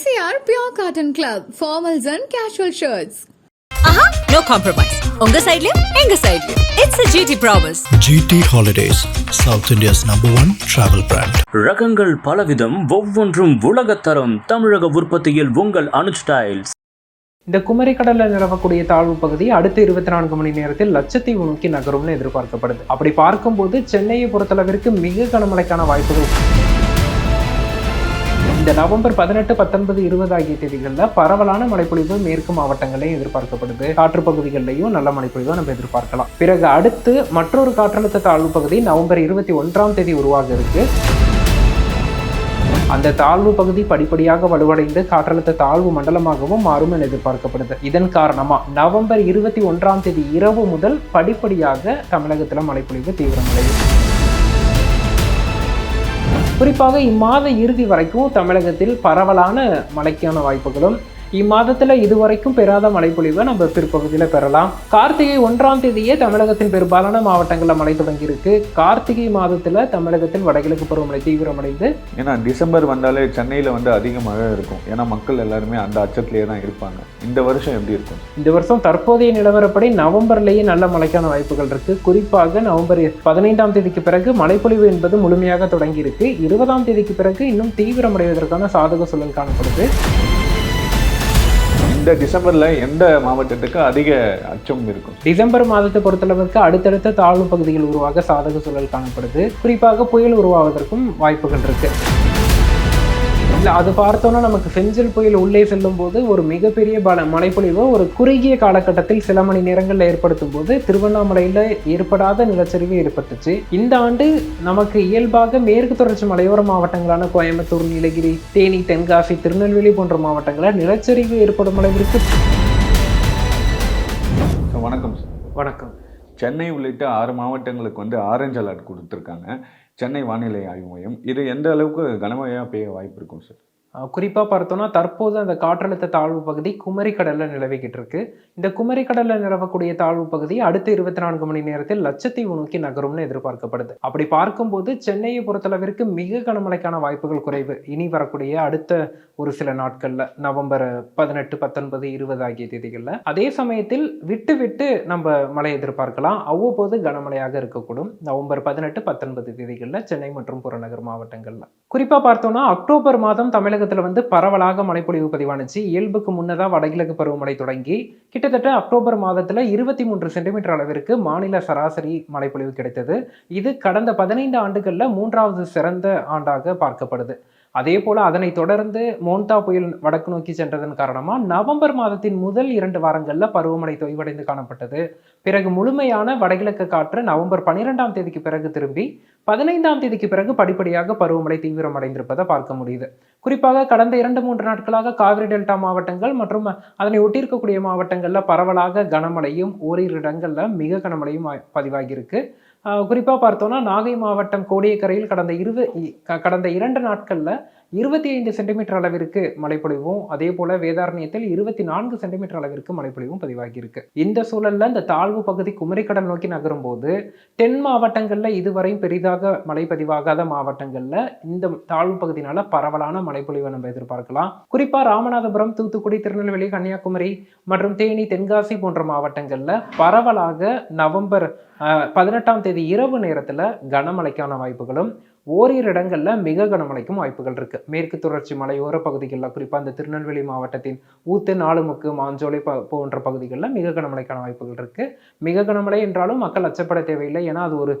MCR Pure Cotton Club, formals and casual shirts. ஆஹா no compromise உங்க சைடுலயும் எங்க சைடுலயும் it's a GT promise GT Holidays, South India's number one travel brand. ரகங்கள் பலவிதம் ஒவ்வொன்றும் உலகத்தரம். தமிழக உற்பத்தியில் உங்கள் அனு ஸ்டைல்ஸ் இந்த குமரி கடல்ல நிலவக்கூடிய தாழ்வு பகுதி அடுத்த இருபத்தி நான்கு மணி நேரத்தில் லட்சத்தீவு நோக்கி நகரும்னு எதிர்பார்க்கப்படுது. அப்படி பார்க்கும்போது சென்னையை பொறுத்தளவிற்கு மிக கனமழைக்கான வாய்ப்புகள் இந்த நவம்பர் பதினெட்டு பத்தொன்பது இருபது ஆகிய தேதிகளில் பரவலான மழைப்பொழிவு மேற்கு மாவட்டங்களையும் எதிர்பார்க்கப்படுது. காற்று பகுதிகளிலையும் நல்ல மழைப்பொழிவை நம்ம எதிர்பார்க்கலாம். பிறகு அடுத்து மற்றொரு காற்றழுத்த தாழ்வு பகுதி நவம்பர் இருபத்தி ஒன்றாம் தேதி உருவாக இருக்கு. அந்த தாழ்வு பகுதி படிப்படியாக வலுவடைந்து காற்றழுத்த தாழ்வு மண்டலமாகவும் மாறும் என எதிர்பார்க்கப்படுது. இதன் காரணமா நவம்பர் இருபத்தி ஒன்றாம் தேதி இரவு முதல் படிப்படியாக தமிழகத்தில் மழைப்பொழிவு தீவிரமடையும் குறிப்பாக இம்மாத இறுதி வரைக்கும் தமிழகத்தில் பரவலான மழைக்கான வாய்ப்புகளும் இம்மாதத்துல இதுவரைக்கும் பெறாத மழைப்பொழிவை நம்ம பிற்பகுதியில் பெறலாம். கார்த்திகை ஒன்றாம் தேதியே தமிழகத்தின் பெரும்பாலான மாவட்டங்களில் மழை தொடங்கி இருக்கு கார்த்திகை மாதத்துல தமிழகத்தில் வடகிழக்கு பருவமழை தீவிரமடைந்து ஏன்னா டிசம்பர் வந்தாலே சென்னையில் வந்து அதிக மழை இருக்கும். ஏன்னா மக்கள் எல்லாருமே அந்த அச்சத்திலேயே தான் இருப்பாங்க. இந்த வருஷம் எப்படி இருக்கும்? இந்த வருஷம் தற்போதைய நிலவரப்படி நவம்பர்லேயே நல்ல மழைக்கான வாய்ப்புகள் இருக்கு. குறிப்பாக நவம்பர் பதினைந்தாம் தேதிக்கு பிறகு மழைப்பொழிவு என்பது முழுமையாக தொடங்கி இருக்கு இருபதாம் தேதிக்கு பிறகு இன்னும் தீவிரமடைவதற்கான சாதக சூழல் காணப்படுது. இந்த டிசம்பரில் எந்த மாவட்டத்துக்கு அதிக அச்சம் இருக்கும்? டிசம்பர் மாதத்தை பொறுத்தளவிற்கு அடுத்தடுத்த தாழ்வு பகுதிகள் உருவாக சாதக சூழல் காணப்படுது. குறிப்பாக புயல் உருவாவதற்கும் வாய்ப்புகள் இருக்கு. இல்லை அது பார்த்தோன்னா நமக்கு செஞ்சல் புயல் உள்ளே செல்லும் போது ஒரு மிகப்பெரிய பல மழைப்பொழிவு ஒரு குறுகிய காலகட்டத்தில் சில மணி நேரங்களில் ஏற்படுத்தும் போது திருவண்ணாமலையில் ஏற்படாத நிலச்சரிவு ஏற்பட்டுச்சு. இந்த ஆண்டு நமக்கு இயல்பாக மேற்கு தொடர்ச்சி மலையோர மாவட்டங்களான கோயம்புத்தூர் நீலகிரி தேனி தென்காசி திருநெல்வேலி போன்ற மாவட்டங்களில் நிலச்சரிவு ஏற்படும் அளவிற்கு வணக்கம் வணக்கம். சென்னை உள்ளிட்ட ஆறு மாவட்டங்களுக்கு வந்து ஆரஞ்சு அலர்ட் கொடுத்துருக்காங்க. சென்னை வானிலை ஆய்வு மையம். இது எந்த அளவுக்கு கனமழையாக பெய்ய வாய்ப்பு இருக்கும் சார் குறிப்பாக பார்த்தோன்னா தற்போது அந்த காற்றழுத்த தாழ்வு பகுதி குமரி கடலில் நிலவிக்கிட்டு இருக்கு இந்த குமரி கடலில் நிலவக்கூடிய தாழ்வு பகுதி அடுத்த இருபத்தி நான்கு மணி நேரத்தில் லட்சத்தீவு நோக்கி நகரும்னு எதிர்பார்க்கப்படுது. அப்படி பார்க்கும்போது சென்னையை பொறுத்தளவிற்கு மிக கனமழைக்கான வாய்ப்புகள் குறைவு. இனி வரக்கூடிய அடுத்த ஒரு சில நாட்களில் நவம்பர் பதினெட்டு பத்தொன்பது இருபது ஆகிய தேதிகளில் அதே சமயத்தில் விட்டு விட்டு நம்ம மழை எதிர்பார்க்கலாம். அவ்வப்போது கனமழையாக இருக்கக்கூடும். நவம்பர் பதினெட்டு பத்தொன்பது தேதிகளில் சென்னை மற்றும் புறநகர் மாவட்டங்களில். குறிப்பாக பார்த்தோம்னா அக்டோபர் மாதம் தமிழக தமிழகத்தில் வந்து பரவலாக மழைப்பொழிவு பதிவானுச்சு. இயல்புக்கு முன்னதாக வடகிழக்கு பருவமழை தொடங்கி கிட்டத்தட்ட அக்டோபர் மாதத்தில் இருபத்தி மூன்று சென்டிமீட்டர் அளவிற்கு மாநில சராசரி மழைப்பொழிவு கிடைத்தது. இது கடந்த பதினைந்து ஆண்டுகளில் மூன்றாவது சிறந்த ஆண்டாக பார்க்கப்படுது. அதே போல அதனை தொடர்ந்து மோன்தா புயல் வடக்கு நோக்கி சென்றதன் காரணமாக நவம்பர் மாதத்தின் முதல் இரண்டு வாரங்களில் பருவமழை தொய்வடைந்து காணப்பட்டது. பிறகு முழுமையான வடகிழக்கு காற்று நவம்பர் பன்னிரெண்டாம் தேதிக்கு பிறகு திரும்பி பதினைந்தாம் தேதிக்கு பிறகு படிப்படியாக பருவமழை தீவிரமடைந்திருப்பதை பார்க்க முடியுது. குறிப்பாக கடந்த இரண்டு மூன்று நாட்களாக காவிரி டெல்டா மாவட்டங்கள் மற்றும் அதனை ஒட்டியிருக்கக்கூடிய மாவட்டங்களில் பரவலாக கனமழையும் ஓரிரு இடங்களில் மிக கனமழையும் பதிவாகியிருக்கு. குறிப்பாக பார்த்தோன்னா நாகை மாவட்டம் கோடியக்கரையில் கடந்த இருவ கடந்த இரண்டு நாட்களில் இருபத்தி ஐந்து சென்டிமீட்டர் அளவிற்கு மழைப்பொழிவும் அதே போல வேதாரண்யத்தில் இருபத்தி நான்கு சென்டிமீட்டர் அளவிற்கு மழைப்பொழிவும் பதிவாகியிருக்கு. இந்த சூழல்ல இந்த தாழ்வு பகுதி குமரிக்கடல் நோக்கி நகரும் போது தென் மாவட்டங்களில் இதுவரையும் பெரிதாக மழை பதிவாகாத மாவட்டங்களில் இந்த தாழ்வு பகுதியினால பரவலான மழைப்பொழிவை நம்ம எதிர்பார்க்கலாம். குறிப்பாக ராமநாதபுரம் தூத்துக்குடி திருநெல்வேலி கன்னியாகுமரி மற்றும் தேனி தென்காசி போன்ற மாவட்டங்களில் பரவலாக நவம்பர் பதினெட்டாம் தேதி இரவு நேரத்தில் கனமழைக்கான வாய்ப்புகளும் ஓரிரு இடங்களில் மிக கனமழைக்கும் வாய்ப்புகள் இருக்குது மேற்கு தொடர்ச்சி மலையோர பகுதிகளில் குறிப்பாக அந்த திருநெல்வேலி மாவட்டத்தின் ஊத்து நாலுமுக்கு மாஞ்சோலை ப போன்ற பகுதிகளில் மிக கனமழைக்கான வாய்ப்புகள் இருக்குது மிக கனமழை என்றாலும் மக்கள் அச்சப்பட தேவையில்லை. ஏன்னா அது ஒரு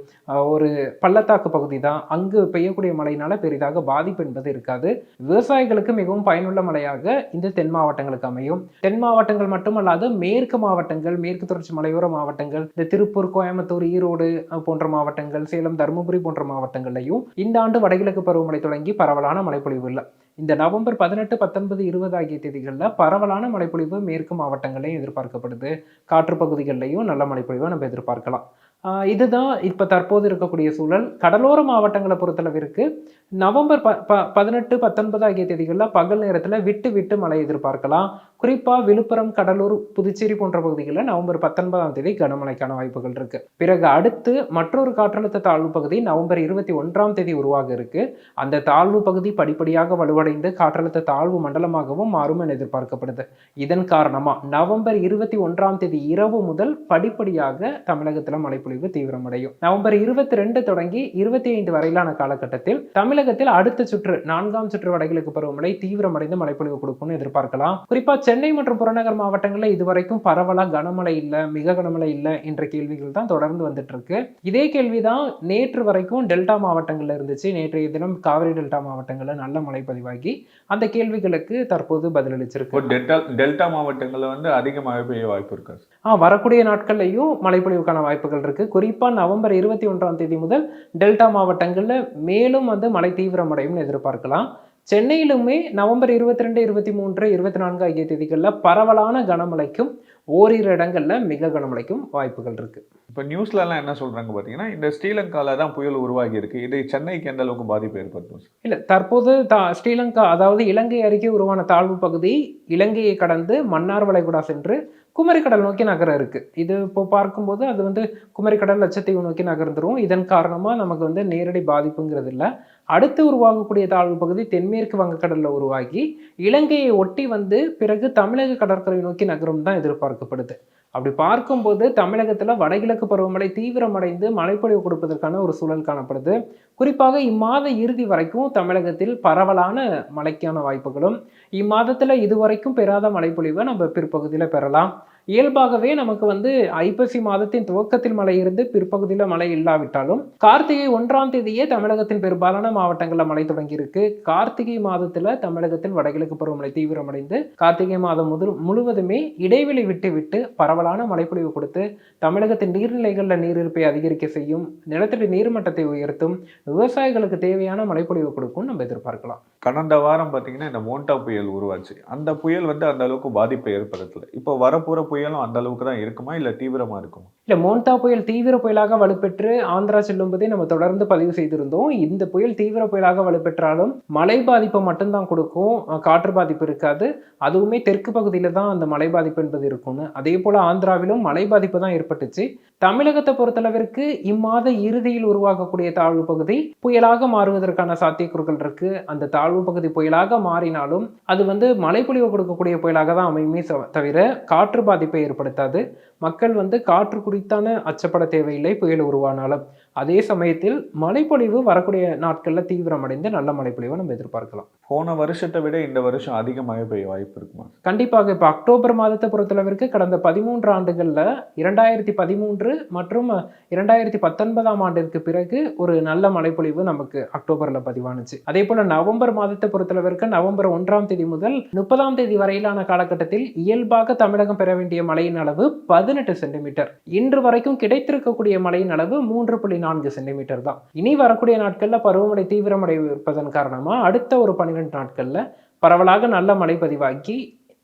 ஒரு பள்ளத்தாக்கு பகுதி தான். அங்கு பெய்யக்கூடிய மழையினால பெரிதாக பாதிப்பு என்பது இருக்காது. விவசாயிகளுக்கு மிகவும் பயனுள்ள மழையாக இந்த தென் மாவட்டங்களுக்கு அமையும். தென் மாவட்டங்கள் மட்டுமல்லாது மேற்கு மாவட்டங்கள் மேற்கு தொடர்ச்சி மலையோர மாவட்டங்கள் இந்த திருப்பூர் கோயம்புத்தூர் ஈரோடு போன்ற மாவட்டங்கள் சேலம் தருமபுரி போன்ற மாவட்டங்கள்லையும் இந்த ஆண்டு வடகிழக்கு பருவமழை தொடங்கி பரவலான மழைப்பொழிவு இல்லை. இந்த நவம்பர் பதினெட்டு பத்தொன்பது இருபது ஆகிய தேதிகளில் பரவலான மழைப்பொழிவு மேற்கு மாவட்டங்களையும் எதிர்பார்க்கப்படுது. காற்று பகுதிகளிலையும் நல்ல மழைப்பொழிவை நம்ம எதிர்பார்க்கலாம். ஆஹ் இதுதான் இப்போ தற்போது இருக்கக்கூடிய சூழல். கடலோர மாவட்டங்களை பொறுத்தளவிற்கு நவம்பர் ப ப பதினெட்டு பத்தொன்பது ஆகிய தேதிகளில் பகல் நேரத்தில் விட்டு விட்டு மழை எதிர்பார்க்கலாம். குறிப்பாக விழுப்புரம் கடலூர் புதுச்சேரி போன்ற பகுதிகளில் நவம்பர் பத்தொன்பதாம் தேதி கனமழைக்கான வாய்ப்புகள் இருக்கு. பிறகு அடுத்து மற்றொரு காற்றழுத்த தாழ்வு பகுதி நவம்பர் இருபத்தி ஒன்றாம் தேதி உருவாக இருக்கு. அந்த தாழ்வு பகுதி படிப்படியாக வலுவடைந்து காற்றழுத்த தாழ்வு மண்டலமாகவும் மாறும் என எதிர்பார்க்கப்படுது. இதன் காரணமா நவம்பர் இருபத்தி ஒன்றாம் தேதி இரவு முதல் படிப்படியாக தமிழகத்தில் மழைப்பொழிவு தீவிரமடையும். நவம்பர் இருபத்தி ரெண்டு தொடங்கி இருபத்தி ஐந்து வரையிலான காலகட்டத்தில் தமிழகத்தில் அடுத்த சுற்று நான்காம் சுற்று வடகிழக்கு பருவமழை தீவிரமடைந்து மழைப்பொழிவு கொடுக்கும்னு எதிர்பார்க்கலாம். குறிப்பா சென்னை மற்றும் புறநகர் மாவட்டங்களில் இதுவரைக்கும் பரவலா கனமழை இல்ல மிக கனமழை இல்ல என்ற கேள்விகள் தான் தொடர்ந்து வந்துட்டு இருக்கு. இதே கேள்விதான் நேற்று வரைக்கும் டெல்டா மாவட்டங்கள்ல இருந்துச்சு. நேற்றைய தினம் காவிரி டெல்டா மாவட்டங்கள்ல நல்ல மழை பதிவாகி அந்த கேள்விகளுக்கு தற்போது பதிலளிச்சிருக்கு. டெல்டா டெல்டா மாவட்டங்களில் வந்து அதிக மழை பெய்ய வாய்ப்பு இருக்கா? ஆ வரக்கூடிய நாட்கள்லையும் மழைப்பொழிவுக்கான வாய்ப்புகள் இருக்கு. குறிப்பா நவம்பர் இருபத்தி ஒன்றாம் தேதி முதல் டெல்டா மாவட்டங்கள்ல மேலும் வந்து மழை தீவிரமடையும்னு எதிர்பார்க்கலாம். சென்னையிலுமே நவம்பர் இருபத்தி ரெண்டு இருபத்தி மூன்று இருபத்தி நான்கு ஆகிய தேதிகளில் பரவலான கனமழைக்கும் ஓரிரு இடங்கள்ல மிக கனமழைக்கும் வாய்ப்புகள் இருக்கு. இப்போ நியூஸ்லலாம் என்ன சொல்றாங்க பார்த்தீங்கன்னா இந்த ஸ்ரீலங்கால தான் புயல் உருவாகி இருக்கு இது சென்னைக்கு எந்த அளவுக்கு பாதிப்பு ஏற்படுத்தும்? இல்ல தற்போது தா ஸ்ரீலங்கா அதாவது இலங்கை அருகே உருவான தாழ்வு பகுதி இலங்கையை கடந்து மன்னார் வளைகுடா சென்று குமரிக்கடல் நோக்கி நகர இருக்கு இது இப்போ பார்க்கும்போது அது வந்து குமரிக்கடல் லட்சத்தீவு நோக்கி நகர்ந்துரும். இதன் காரணமா நமக்கு வந்து நேரடி பாதிப்புங்கிறது இல்லை அடுத்து உருவாகக்கூடிய தாழ்வு பகுதி தென்மேற்கு வங்கக்கடலில் உருவாகி இலங்கையை ஒட்டி வந்து பிறகு தமிழக கடற்கரை நோக்கி நகரும் தான் எதிர்பார்க்கப்படுது. அப்படி பார்க்கும்போது தமிழகத்தில் வடகிழக்கு பருவமழை தீவிரமடைந்து மழைப்பொழிவு கொடுப்பதற்கான ஒரு சூழல் காணப்படுது. குறிப்பாக இம்மாத இறுதி வரைக்கும் தமிழகத்தில் பரவலான மழைக்கான வாய்ப்புகளும் இம்மாதத்தில் இதுவரைக்கும் பெறாத மழைப்பொழிவை நம்ம பிற்பகுதியில் பெறலாம். இயல்பாகவே நமக்கு வந்து ஐப்பசி மாதத்தின் துவக்கத்தில் மழை இருந்து பிற்பகுதியில் மழை இல்லாவிட்டாலும் கார்த்திகை ஒன்றாம் தேதியே தமிழகத்தின் பெரும்பாலான மாவட்டங்களில் மழை தொடங்கியிருக்கு. கார்த்திகை மாதத்துல தமிழகத்தில் வடகிழக்கு பருவமழை தீவிரமடைந்து கார்த்திகை மாதம் முதல் முழுவதுமே இடைவெளி விட்டு விட்டு பரவலான மழைப்பொழிவு கொடுத்து தமிழகத்தின் நீர்நிலைகளில் நீரிருப்பை அதிகரிக்க செய்யும் நிலத்தடி நீர்மட்டத்தை உயர்த்தும் விவசாயிகளுக்கு தேவையான மழைப்பொழிவு கொடுக்கும் நம்ம எதிர்பார்க்கலாம். கடந்த வாரம் பார்த்தீங்கன்னா இந்த மோண்டா புயல் உருவாச்சு. அந்த புயல் வந்து அந்த அளவுக்கு பாதிப்பை ஏற்படுத்தலை. இப்போ வரப்போற புயலும் அந்த அளவுக்கு தான் இருக்குமா? இல்லை தீவிரமாக இருக்குமா? இல்லை மோன்டா புயல் தீவிர புயலாக வலுப்பெற்று ஆந்திரா செல்லும்போதே நம்ம தொடர்ந்து பதிவு செய்திருந்தோம். இந்த புயல் தீவிர புயலாக வலுப்பெற்றாலும் மழை பாதிப்பை மட்டும்தான் கொடுக்கும். காற்று பாதிப்பு இருக்காது. அதுவுமே தெற்கு பகுதியில் தான் அந்த மழை பாதிப்பு என்பது இருக்கும்னு. அதே போல் ஆந்திராவிலும் மழை பாதிப்பு தான் ஏற்பட்டுச்சு. தமிழகத்தை பொறுத்தளவிற்கு இம்மாத இறுதியில் உருவாகக்கூடிய தாழ்வு பகுதி புயலாக மாறுவதற்கான சாத்தியக்கூறுகள் இருக்கு. அந்த தாழ்வு பகுதி புயலாக மாறினாலும் அது வந்து மழைப்பொழிவு கொடுக்கக்கூடிய புயலாக தான் அமையுமே தவிர காற்று பாதிப்பு ஏற்படுத்தாது. மக்கள் வந்து காற்று குறித்தான அச்சப்பட தேவையில்லை புயல் உருவானாலும். அதே சமயத்தில் மழைப்பொழிவு வரக்கூடிய நாட்கள்ல தீவிரமடைந்து நல்ல மழைப்பொழிவை நம்ம எதிர்பார்க்கலாம். போன வருஷத்தை விட இந்த வருஷம் அதிக மழை பெய்ய வாய்ப்பு இருக்குமா? கண்டிப்பாக இப்போ அக்டோபர் மாதத்தை பொறுத்தளவிற்கு கடந்த பதிமூன்று ஆண்டுகளில் இரண்டாயிரத்தி பதிமூன்று மற்றும் இரண்டாயிரத்தி பத்தொன்பதாம் ஆண்டிற்கு பிறகு ஒரு நல்ல மழைப்பொழிவு நமக்கு அக்டோபரில் பதிவானுச்சு. அதே போல நவம்பர் மாதத்தை பொறுத்தளவிற்கு நவம்பர் ஒன்றாம் தேதி முதல் முப்பதாம் தேதி வரையிலான காலகட்டத்தில் இயல்பாக தமிழகம் பெற வேண்டிய மழையின் அளவு பதினெட்டு சென்டிமீட்டர். இன்று வரைக்கும் கிடைத்திருக்கக்கூடிய மழையின் அளவு மூன்று புள்ளி நான்கு சென்டிமீட்டர் தான். இனி வரக்கூடிய நாட்களில் பருவமழை தீவிரமடை காரணமாக காரணமா அடுத்த ஒரு பன்னிரெண்டு நாட்களில் பரவலாக நல்ல மழை பதிவாக்கி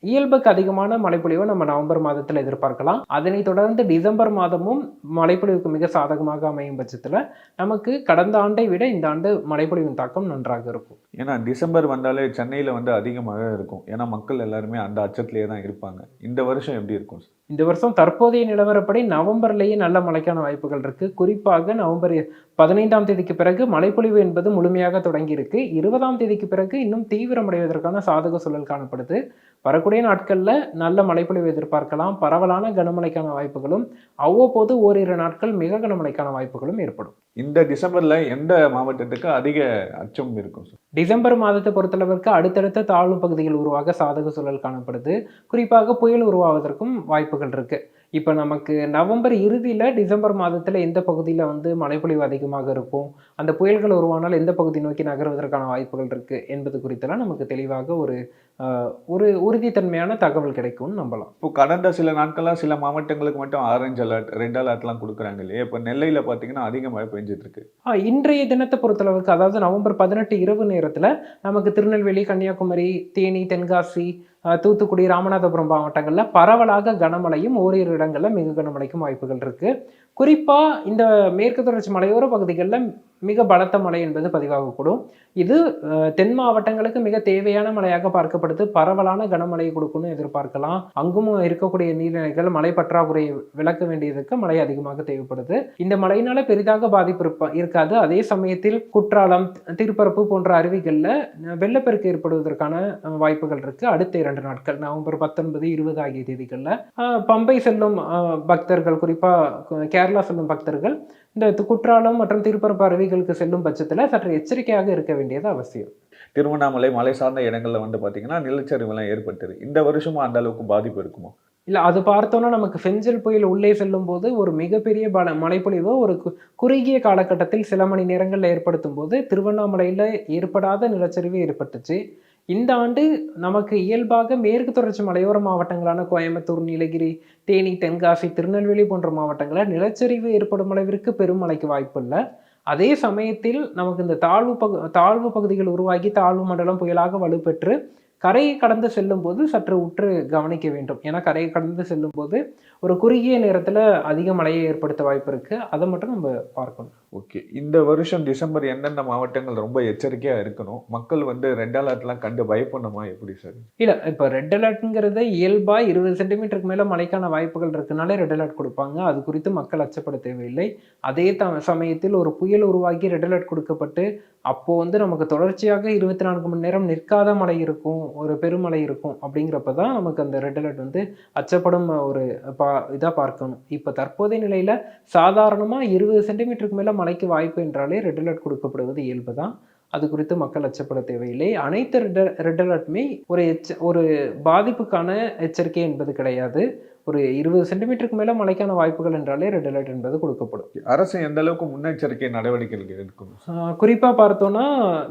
இயல்புக்கு அதிகமான மழைப்பொழிவை நம்ம நவம்பர் மாதத்தில் எதிர்பார்க்கலாம். அதனைத் தொடர்ந்து டிசம்பர் மாதமும் மழைப்பொழிவுக்கு மிக சாதகமாக அமையும் பட்சத்தில் நமக்கு கடந்த ஆண்டை விட இந்த ஆண்டு மழைப்பொழிவின் தாக்கம் நன்றாக இருக்கும். ஏன்னா டிசம்பர் வந்தாலே சென்னையில் வந்து அதிகமாக இருக்கும். ஏன்னா மக்கள் எல்லாருமே அந்த அச்சத்திலே தான் இருப்பாங்க. இந்த வருஷம் எப்படி இருக்கும் சார் இந்த வருஷம் தற்போதைய நிலவரப்படி நவம்பர்லேயே நல்ல மழைக்கான வாய்ப்புகள் இருக்கு. குறிப்பாக நவம்பர் பதினைந்தாம் தேதிக்கு பிறகு மழைப்பொழிவு என்பது முழுமையாக தொடங்கியிருக்கு. இருபதாம் தேதிக்கு பிறகு இன்னும் தீவிரமடைவதற்கான சாதக சூழல் காணப்படுது. வரக்கூடிய நாட்களில் நல்ல மழைப்பொழிவு எதிர்பார்க்கலாம். பரவலான கனமழைக்கான வாய்ப்புகளும் அவ்வப்போது ஓரிரு நாட்கள் மிக கனமழைக்கான வாய்ப்புகளும் ஏற்படும். இந்த டிசம்பர்ல எந்த மாவட்டத்துக்கு அதிக அச்சம் இருக்கும் சார்? டிசம்பர் மாதத்தை பொறுத்தளவிற்கு அடுத்தடுத்த தாழ்வு பகுதிகள் உருவாக சாதக சூழல் காணப்படுது. குறிப்பாக புயல் உருவாவதற்கும் வாய்ப்புகள் இருக்கு. இப்போ நமக்கு நவம்பர் இறுதியில் டிசம்பர் மாதத்தில் எந்த பகுதியில் வந்து மழைப்பொழிவு அதிகமாக இருக்கும்? அந்த புயல்கள் உருவானால் எந்த பகுதி நோக்கி நகர்வதற்கான வாய்ப்புகள் இருக்கு? என்பது குறித்தெல்லாம் நமக்கு தெளிவாக ஒரு ஒரு உறுதித்தன்மையான தகவல் கிடைக்கும்னு நம்பலாம். இப்போ கடந்த சில நாட்களாக சில மாவட்டங்களுக்கு மட்டும் ஆரஞ்சு அலர்ட் ரெட் அலர்ட்லாம் கொடுக்குறாங்க இல்லையா? இப்போ நெல்லையில் பார்த்தீங்கன்னா அதிக மழை ஆ, இன்றைய தினத்தை பொறுத்தளவுக்கு அதாவது நவம்பர் பதினெட்டு இரவு நேரத்தில் நமக்கு திருநெல்வேலி கன்னியாகுமரி தேனி தென்காசி தூத்துக்குடி ராமநாதபுரம் மாவட்டங்களில் பரவலாக கனமழையும் ஓரிரு இடங்களில் மிக கனமழைக்கும் வாய்ப்புகள் இருக்குது குறிப்பாக இந்த மேற்கு தொடர்ச்சி மலையோர பகுதிகளில் மிக பலத்த மழை என்பது பதிவாகக்கூடும் இது தென் மாவட்டங்களுக்கு மிக தேவையான மழையாக பார்க்கப்படுது. பரவலான கனமழையை கொடுக்கும்னு எதிர்பார்க்கலாம். அங்கும் இருக்கக்கூடிய நீர்நிலைகள் மழை பற்றாக்குறையை விளக்க வேண்டியதுக்கு மழை அதிகமாக தேவைப்படுது. இந்த மழையினால பெரிதாக பாதிப்பு இருக்காது. அதே சமயத்தில் குற்றாலம் திருப்பரப்பு போன்ற அருவிகளில் வெள்ளப்பெருக்கு ஏற்படுவதற்கான வாய்ப்புகள் இருக்கு. அடுத்த இரண்டு நாட்கள் நவம்பர் பத்தொன்பது இருபது ஆகிய தேதிகளில். பம்பை செல்லும் அஹ், பக்தர்கள் குறிப்பாக கேரளா செல்லும் பக்தர்கள் இந்த குற்றாலம் மற்றும் திருப்பரப்பு அருவிகளுக்கு செல்லும் பட்சத்தில் சற்று எச்சரிக்கையாக இருக்க வேண்டியது அவசியம். திருவண்ணாமலை மலை சார்ந்த இடங்கள்ல வந்து பார்த்தீங்கன்னா நிலச்சரிவுலாம் ஏற்பட்டது. இந்த வருஷமும் அந்த அளவுக்கு பாதிப்பு இருக்குமா? இல்லை அது பார்த்தோன்னா நமக்கு ஃபெஞ்சல் புயல் உள்ளே செல்லும் போது ஒரு மிகப்பெரிய பல மழைப்பொழிவு ஒரு கு- குறுகிய காலகட்டத்தில் சில மணி நேரங்களில் ஏற்படுத்தும் போது திருவண்ணாமலையில் ஏற்படாத நிலச்சரிவு ஏற்பட்டுச்சு. இந்த ஆண்டு நமக்கு இயல்பாக மேற்கு தொடர்ச்சி மலையோர மாவட்டங்களான கோயம்புத்தூர் நீலகிரி தேனி தென்காசி திருநெல்வேலி போன்ற மாவட்டங்களில் நிலச்சரிவு ஏற்படும் அளவிற்கு பெரும் மழைக்கு வாய்ப்பு இல்லை. அதே சமயத்தில் நமக்கு இந்த தாழ்வு பகு தாழ்வு பகுதிகள் உருவாகி தாழ்வு மண்டலம் புயலாக வலுப்பெற்று கரையை கடந்து செல்லும் போது சற்று உற்று கவனிக்க வேண்டும். ஏன்னா கரையை கடந்து செல்லும் போது ஒரு குறுகிய நேரத்தில் அதிக மழையை ஏற்படுத்த வாய்ப்பு இருக்குது அதை மட்டும் நம்ம பார்க்கணும். ஓகே. இந்த வருஷம் டிசம்பர் எந்தெந்த மாவட்டங்கள் ரொம்ப எச்சரிக்கையாக இருக்கணும்? மக்கள் வந்து ரெட் அலர்ட்லாம் கண்டு பயப்படணுமா? எப்படி சார்? இல்லை இப்போ ரெட் அலர்ட்ங்கிறத இயல்பாக இருபது சென்டிமீட்டருக்கு மேலே மழைக்கான வாய்ப்புகள் இருக்கனால ரெட் அலர்ட் கொடுப்பாங்க. அது குறித்து மக்கள் அச்சப்பட தேவையில்லை. அதே த சமயத்தில் ஒரு புயல் உருவாகி ரெட் அலர்ட் கொடுக்கப்பட்டு அப்போது வந்து நமக்கு தொடர்ச்சியாக இருபத்தி நான்கு மணி நேரம் நிற்காத மழை இருக்கும் ஒரு பெருமழை இருக்கும் அப்படிங்கிறப்ப தான் நமக்கு அந்த ரெட் அலர்ட் வந்து அச்சப்படும் ஒரு பா இதாக பார்க்கணும். இப்போ தற்போதைய நிலையில் சாதாரணமாக இருபது சென்டிமீட்டருக்கு மேலே மழைக்கு வாய்ப்பு என்றாலே ரெட் அலர்ட் கொடுக்கப்படுவது இயல்பு தான் அது குறித்து மக்கள் அச்சப்பட தேவையில்லை. அனைத்து ரெட் ரெட் அலர்ட்டுமே ஒரு எச்ச ஒரு பாதிப்புக்கான எச்சரிக்கை என்பது கிடையாது. ஒரு இருபது சென்டிமீட்டருக்கு மேலே மழைக்கான வாய்ப்புகள் என்றாலே ரெட் அலர்ட் என்பது கொடுக்கப்படும். அரசு எந்த அளவுக்கு முன்னெச்சரிக்கை நடவடிக்கைகள் எடுக்கணும் குறிப்பாக பார்த்தோன்னா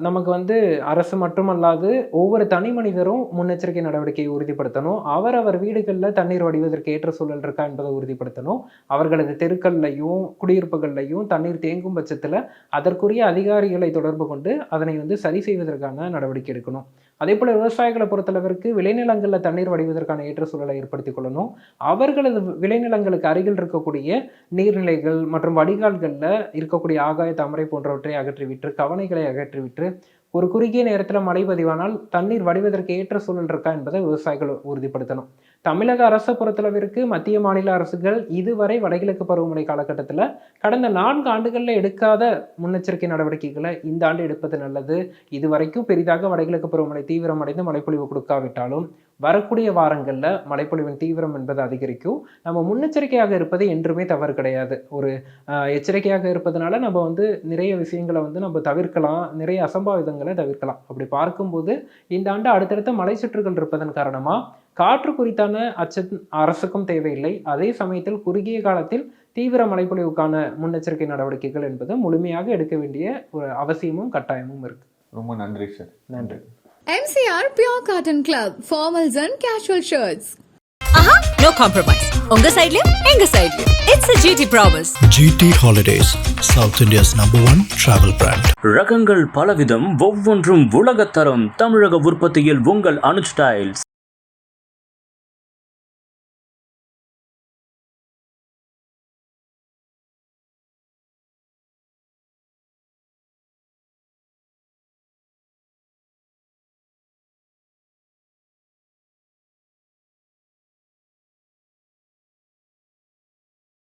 நமக்கு வந்து அரசு மட்டுமல்லாது ஒவ்வொரு தனி மனிதரும் முன்னெச்சரிக்கை நடவடிக்கையை உறுதிப்படுத்தணும். அவரவர் வீடுகளில் தண்ணீர் வடிவதற்கு ஏற்ற சூழல் இருக்கா என்பதை உறுதிப்படுத்தணும். அவர்களது தெருக்கள்லையும் குடியிருப்புகள்லையும் தண்ணீர் தேங்கும் பட்சத்தில் அதற்குரிய அதிகாரிகளை தொடர்பு கொண்டு அதனை வந்து சரி செய்வதற்கான நடவடிக்கை எடுக்கணும். அதே போல் விவசாயிகளை பொறுத்தளவிற்கு விளைநிலங்களில் தண்ணீர் வடிவதற்கான ஏற்ற சூழலை ஏற்படுத்திக் கொள்ளணும். அவர்களது விளைநிலங்களுக்கு அருகில் இருக்கக்கூடிய நீர்நிலைகள் மற்றும் வடிகால்களில் இருக்கக்கூடிய ஆகாய தாமரை போன்றவற்றை அகற்றிவிட்டு கவனைகளை அகற்றிவிட்டு ஒரு குறுகிய நேரத்தில் மழை பதிவானால் தண்ணீர் வடிவதற்கு ஏற்ற சூழல் இருக்கா என்பதை விவசாயிகள் உறுதிப்படுத்தணும். தமிழக அரசை பொறுத்தளவிற்கு மத்திய மாநில அரசுகள் இதுவரை வடகிழக்கு பருவமழை காலகட்டத்தில் கடந்த நான்கு ஆண்டுகளில் எடுக்காத முன்னெச்சரிக்கை நடவடிக்கைகளை இந்த ஆண்டு எடுப்பது நல்லது. இதுவரைக்கும் பெரிதாக வடகிழக்கு பருவமழை தீவிரமடைந்து மழைப்பொழிவு கொடுக்காவிட்டாலும் வரக்கூடிய வாரங்களில் மழைப்பொழிவின் தீவிரம் என்பது அதிகரிக்கும். நம்ம முன்னெச்சரிக்கையாக இருப்பது என்றுமே தவறு கிடையாது. ஒரு எச்சரிக்கையாக இருப்பதனால நம்ம வந்து நிறைய விஷயங்களை வந்து நம்ம தவிர்க்கலாம். நிறைய அசம்பாவிதங்களை தவிர்க்கலாம். அப்படி பார்க்கும்போது இந்த ஆண்டு அடுத்தடுத்த மலை சுற்றுகள் இருப்பதன் காரணமாக காற்று குறித்தான அச்சம் அரசுக்கும் தேவையில்லை. அதே சமயத்தில் குறுகிய காலத்தில் தீவிர மழைப்பொழிவுக்கான முன்னெச்சரிக்கை நடவடிக்கைகள் என்பது முழுமையாக எடுக்க வேண்டிய ஒரு அவசியமும் கட்டாயமும் இருக்கு. ரொம்ப நன்றி சார். நன்றி. MCR Pure Cotton Club, formals and casual shirts. ஆஹா நோ காம்ப்ரமைஸ் உங்க சைடுலயும் எங்க சைடுலயும் it's a GT promise GT Holidays, South India's number one travel brand. ரகங்கள் பலவிதம் ஒவ்வொன்றும் உலகத்தரம் தமிழக உற்பத்தியில் உங்கள் அனுஜ் டைல்ஸ்